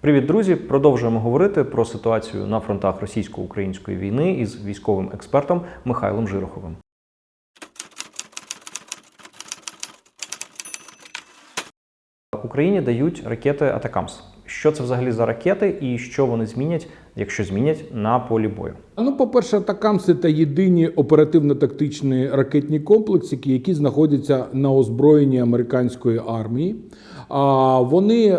Привіт, друзі! Продовжуємо говорити про ситуацію на фронтах російсько-української війни із військовим експертом Михайлом Жироховим. Україні дають ракети Атакамс. Що це взагалі за ракети і що вони змінять, якщо змінять на полі бою? Ну, по-перше, Атакамси це єдині оперативно-тактичні ракетні комплексики, які знаходяться на озброєнні американської армії. А вони е,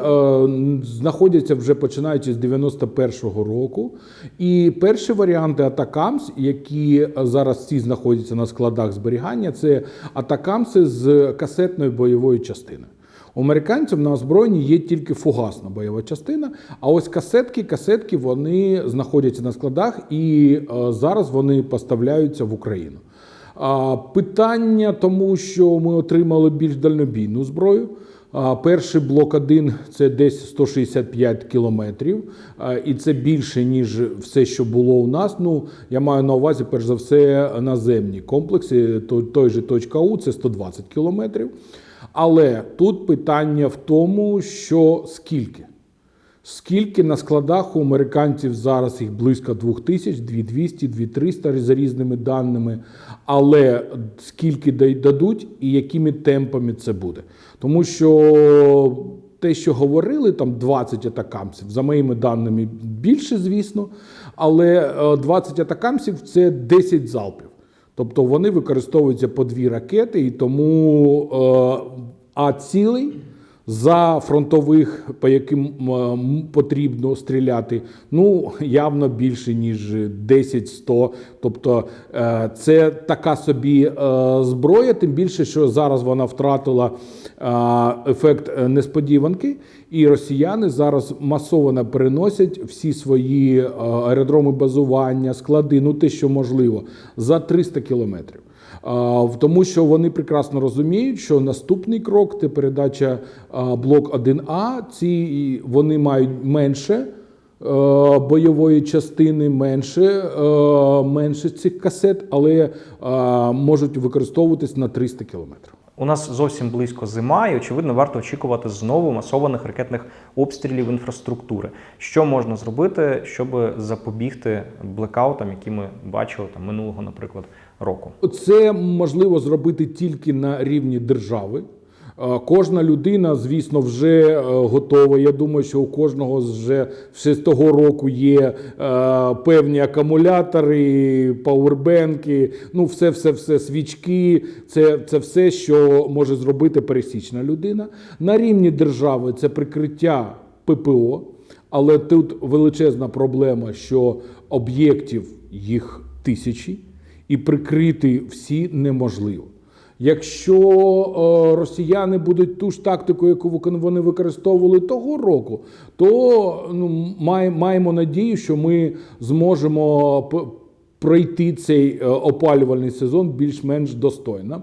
знаходяться вже починаючи з 91-го року. І перші варіанти Атакамс, які зараз всі знаходяться на складах зберігання, це Атакамси з касетною бойовою частиною. У американців на озброєнні є тільки фугасна бойова частина. А ось касетки, касетки вони знаходяться на складах і е, зараз вони поставляються в Україну. Питання тому, що ми отримали більш дальнобійну зброю. Перший блок 1 це десь 165 кілометрів, і це більше ніж все, що було у нас. Ну я маю на увазі, перш за все, наземні комплекси. Той же точка У це 120 кілометрів. Але тут питання в тому, що скільки. Скільки на складах у американців зараз їх близько 2000, 2200, 2300 за різними даними. Але скільки дадуть і якими темпами це буде. Тому що те, що говорили, там 20 атакамців, за моїми даними більше, звісно, але е, 20 атакамців це 10 залпів. Тобто вони використовуються по дві ракети, і тому е, а цілий за фронтових, по яким потрібно стріляти, ну явно більше ніж 10-100. Тобто е, це така собі е, зброя, тим більше, що зараз вона втратила е, ефект несподіванки, і росіяни зараз масово переносять всі свої е, аеродроми базування, склади, ну те, що можливо, за 300 кілометрів. Тому що вони прекрасно розуміють, що наступний крок це передача блок 1А. Ці вони мають менше е, бойової частини, менше, е, менше цих касет, але можуть використовуватись на 300 кілометрів. У нас зовсім близько зима, і очевидно, варто очікувати знову масованих ракетних обстрілів інфраструктури. Що можна зробити, щоб запобігти блекаутам, які ми бачили там минулого, наприклад, року? Це можливо зробити тільки на рівні держави. Е, Кожна людина, звісно, вже е, готова. Я думаю, що у кожного вже з того року є е, певні акумулятори, пауербенки, ну все, все, все, свічки. Це, це все, що може зробити пересічна людина. На рівні держави це прикриття ППО. Але тут величезна проблема, що об'єктів їх тисячі, і прикрити всі неможливо. Якщо е, росіяни будуть ту ж тактику, яку вони використовували того року, то ну, має, маємо надію, що ми зможемо пройти цей е, опалювальний сезон більш-менш достойно.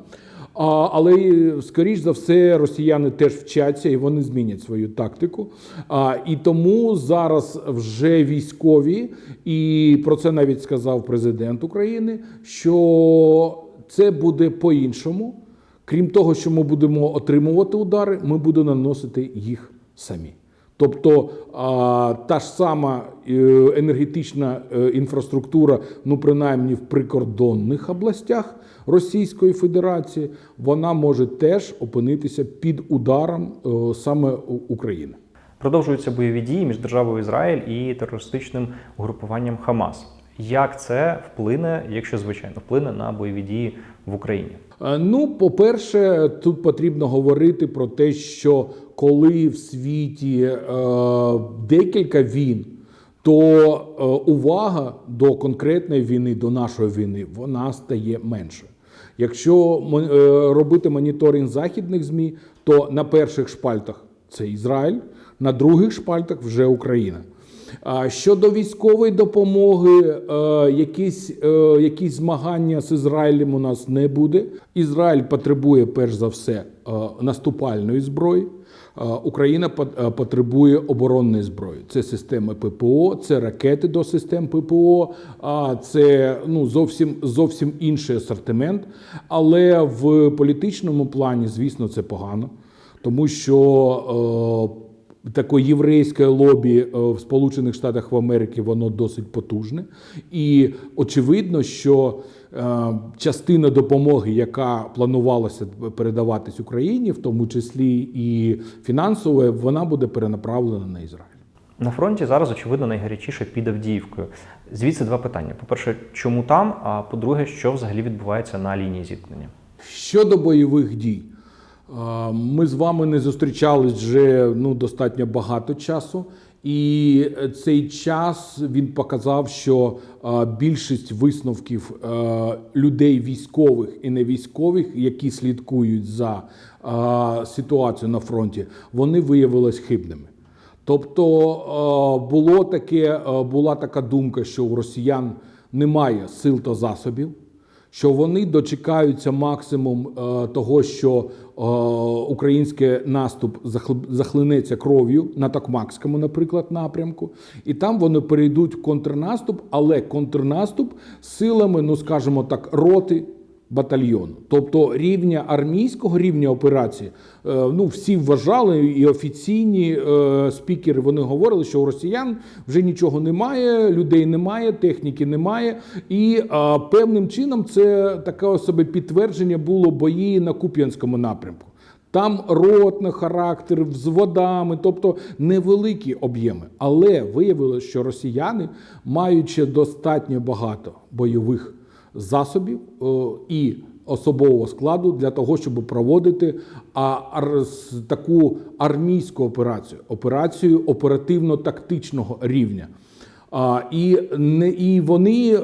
А, але е, скоріш за все росіяни теж вчаться і вони змінять свою тактику. А, і тому зараз вже військові, і про це навіть сказав президент України, що це буде по-іншому. Крім того, що ми будемо отримувати удари, ми будемо наносити їх самі. Тобто та ж сама е, енергетична е, інфраструктура, ну принаймні в прикордонних областях Російської Федерації, вона може теж опинитися під ударом е, саме України. Продовжуються бойові дії між державою Ізраїль і терористичним угрупуванням Хамас. Як це вплине, якщо звичайно вплине на бойові дії в Україні? Е, Ну, по-перше, тут потрібно говорити про те, що коли в світі е, декілька війн, то е, увага до конкретної війни, до нашої війни, вона стає меншою. Якщо е, робити моніторинг західних ЗМІ, то на перших шпальтах це Ізраїль, на других шпальтах вже Україна. Щодо військової допомоги, е, якісь, е, якісь змагання з Ізраїлем у нас не буде. Ізраїль потребує перш за все е, наступальної зброї. Україна потребує оборонної зброї. Це системи ППО, це ракети до систем ППО, а це ну зовсім зовсім інший асортимент. Але в політичному плані, звісно, це погано, тому що. Таке єврейське лобі е, в Сполучених Штатах в Америці воно досить потужне. І очевидно, що е, частина допомоги, яка планувалася передаватись Україні, в тому числі і фінансове, вона буде перенаправлена на Ізраїль. На фронті зараз, очевидно, найгарячіше під Авдіївкою. Звідси два питання: по-перше, чому там? А по-друге, що взагалі відбувається на лінії зіткнення? Щодо бойових дій, ми з вами не зустрічались вже ну, достатньо багато часу, і цей час він показав, що більшість висновків людей військових і не військових, які слідкують за ситуацією на фронті, вони виявилися хибними. Тобто було таке, була така думка, що у росіян немає сил та засобів, що вони дочекаються максимум е, того, що е, український наступ захл- захлинеться кров'ю на Токмакському, наприклад, напрямку, і там вони перейдуть в контрнаступ, але контрнаступ силами, ну скажімо так, роти батальйону. Тобто рівня армійського рівня операції, е, ну всі вважали, і офіційні е, спікери вони говорили, що у росіян вже нічого немає, людей немає, техніки немає. І певним чином це таке собі підтвердження було бої на Куп'янському напрямку. Там ротний характер, з водами, тобто невеликі об'єми. Але виявилося, що росіяни, маючи достатньо багато бойових засобів і особового складу для того, щоб проводити таку армійську операцію, операцію оперативно-тактичного рівня. І, і вони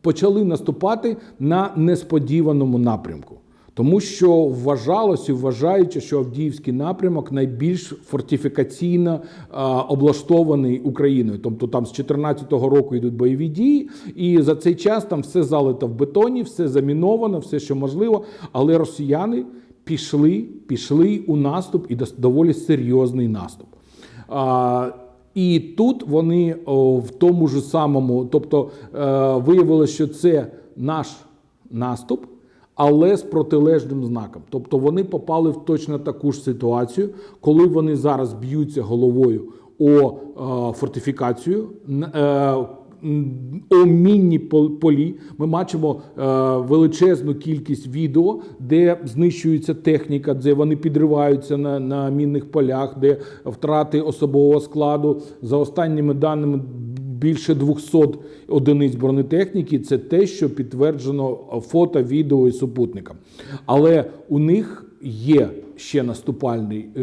почали наступати на несподіваному напрямку. Тому що вважалося і вважаючи, що Авдіївський напрямок найбільш фортифікаційно облаштований Україною. Тобто там з 2014 року йдуть бойові дії, і за цей час там все залито в бетоні, все заміновано, все, що можливо. Але росіяни пішли, пішли у наступ і доволі серйозний наступ. І тут вони в тому ж самому, тобто е, виявилося, що це наш наступ, але з протилежним знаком. Тобто вони попали в точно таку ж ситуацію, коли вони зараз б'ються головою о е, фортифікацію. е, о мінні полі. Ми бачимо е, величезну кількість відео, де знищується техніка, де вони підриваються на, на мінних полях, де втрати особового складу. За останніми даними більше 200 одиниць бронетехніки. Це те, що підтверджено фото, відео і супутникам. Але у них є ще наступальний, е,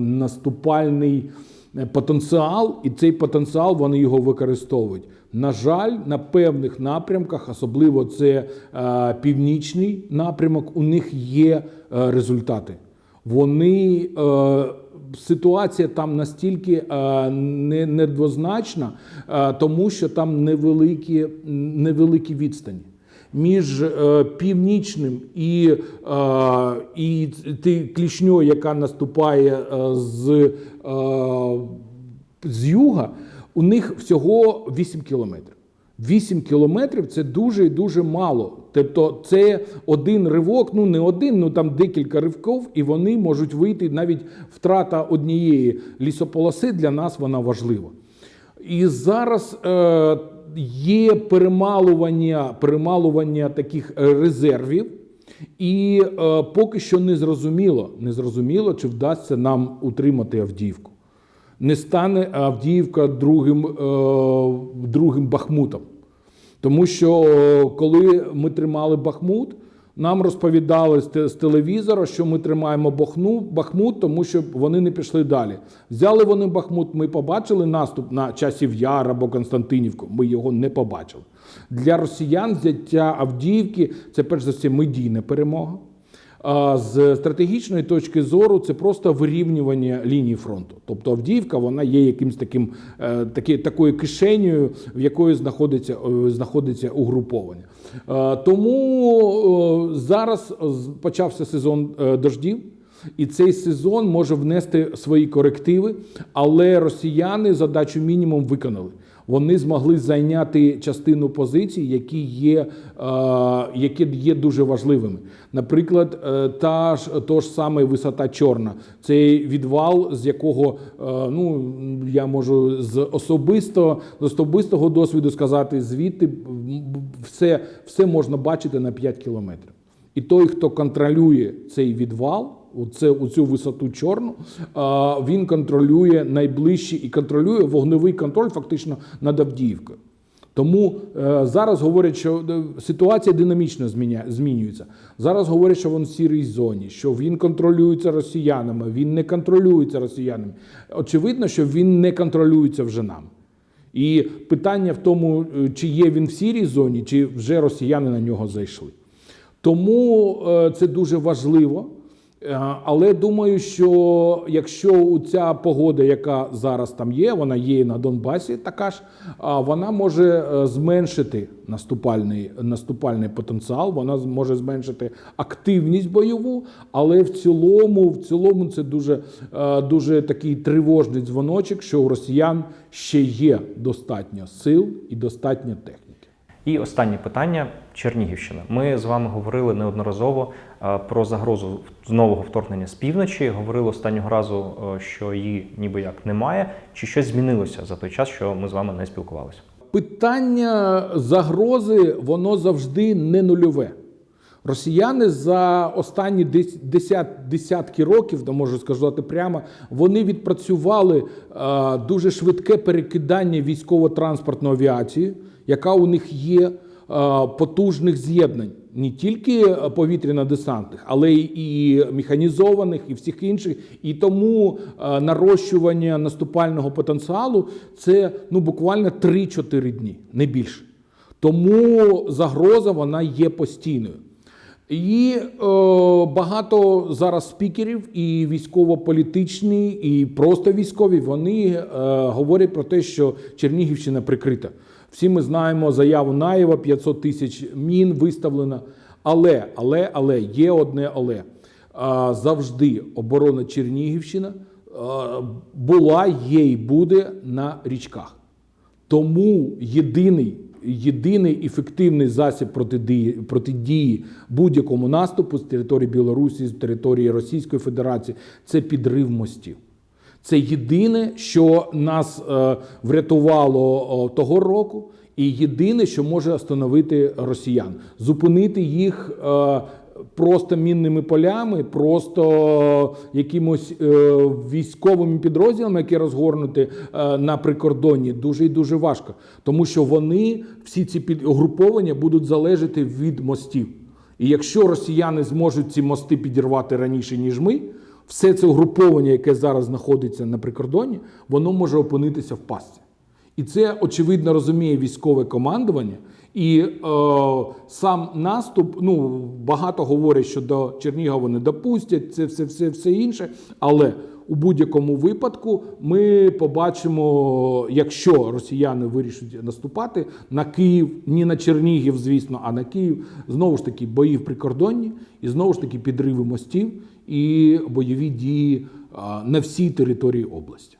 наступальний е, потенціал, і цей потенціал вони його використовують. На жаль, на певних напрямках, особливо це е, північний напрямок, у них є е, результати. Вони е, ситуація там настільки е, не, недвозначна, е, тому що там невеликі, невеликі відстані. Між е, північним і, е, і ти клішньою, яка наступає е, з, е, з юга, у них всього 8 кілометрів. 8 кілометрів це дуже і дуже мало. Тобто це один ривок, ну не один, ну там декілька ривків, і вони можуть вийти навіть втрата однієї лісополоси для нас вона важлива. І зараз е, є перемалування, перемалування таких е, резервів, і е, поки що не зрозуміло, не зрозуміло, чи вдасться нам утримати Авдіївку. Не стане Авдіївка другим, е, другим Бахмутом. Тому що е, коли ми тримали Бахмут, нам розповідали з те- з телевізора, що ми тримаємо Бахмут, тому що вони не пішли далі. Взяли вони Бахмут, ми побачили наступ на часів Яр або Константинівку. Ми його не побачили. Для росіян взяття Авдіївки це перш за все медійна перемога. А з стратегічної точки зору це просто вирівнювання лінії фронту. Тобто Авдіївка вона є якимсь таким е, такі, такою кишенею, в якої знаходиться, е, знаходиться угруповання. Е, Тому зараз почався сезон дождів. І цей сезон може внести свої корективи, але росіяни задачу мінімум виконали. Вони змогли зайняти частину позицій, які є, е, які є дуже важливими. Наприклад, е, та ж то ж саме висота чорна, цей відвал, з якого е, ну я можу з особисто з особистого досвіду сказати, звідти все, все можна бачити на 5 кілометрів. І той, хто контролює цей відвал, оце, оцю висоту чорну, він контролює найближчі і контролює вогневий контроль фактично над Авдіївкою. Тому е, зараз говорять, що е, ситуація динамічно змінюється. Зараз говорять, що він в сірій зоні, що він контролюється росіянами, він не контролюється росіянами. Очевидно, що він не контролюється вже нами. І питання в тому, е, чи є він в сірій зоні, чи вже росіяни на нього зайшли. Тому е, це дуже важливо. Е, Але думаю, що якщо ця погода, яка зараз там є, вона є і на Донбасі, така ж, вона може е, зменшити наступальний, наступальний потенціал, вона може зменшити активність бойову, але в цілому, в цілому це дуже, дуже такий тривожний дзвоночок, що у росіян ще є достатньо сил і достатньо техніки. І останнє питання Чернігівщина. Ми з вами говорили неодноразово е, про загрозу нового вторгнення з півночі. Говорили останнього разу, е, що її ніби як немає. Чи щось змінилося за той час, що ми з вами не спілкувалися? Питання загрози, воно завжди не нульове. Росіяни за останні дес- десят, десятки років, то можу сказати прямо, вони відпрацювали е, дуже швидке перекидання військово-транспортної авіації, яка у них є е, потужних з'єднань, не тільки повітряно-десантних, але і механізованих, і всіх інших. І тому е, нарощування наступального потенціалу це ну буквально 3-4 дні, не більше. Тому загроза вона є постійною. І е, багато зараз спікерів, і військово-політичні, і просто військові, вони е, говорять про те, що Чернігівщина прикрита. Всі ми знаємо заяву Наєва, 500 тисяч мін виставлено. Але, але, але є одне але. Завжди оборона Чернігівщина була, є і буде на річках. Тому єдиний, єдиний ефективний засіб протидії, протидії будь-якому наступу з території Білорусі, з території Російської Федерації це підрив мостів. Це єдине, що нас е, врятувало того року, і єдине, що може остановити росіян, зупинити їх е, просто мінними полями, просто якимось е, військовими підрозділами, які розгорнуті е, на прикордонні, дуже і дуже важко, тому що вони всі ці підгруповання будуть залежати від мостів. І якщо росіяни зможуть ці мости підірвати раніше, ніж ми, все це угруповання, яке зараз знаходиться на прикордонні, воно може опинитися в пастці. І це очевидно розуміє військове командування. І е, сам наступ, ну багато говорять, що до Чернігова не допустять, це все, все, все інше. Але у будь-якому випадку ми побачимо, якщо росіяни вирішать наступати на Київ, не на Чернігів, звісно, а на Київ, знову ж таки бої в прикордонні, і знову ж таки підриви мостів і бойові дії на всій території області.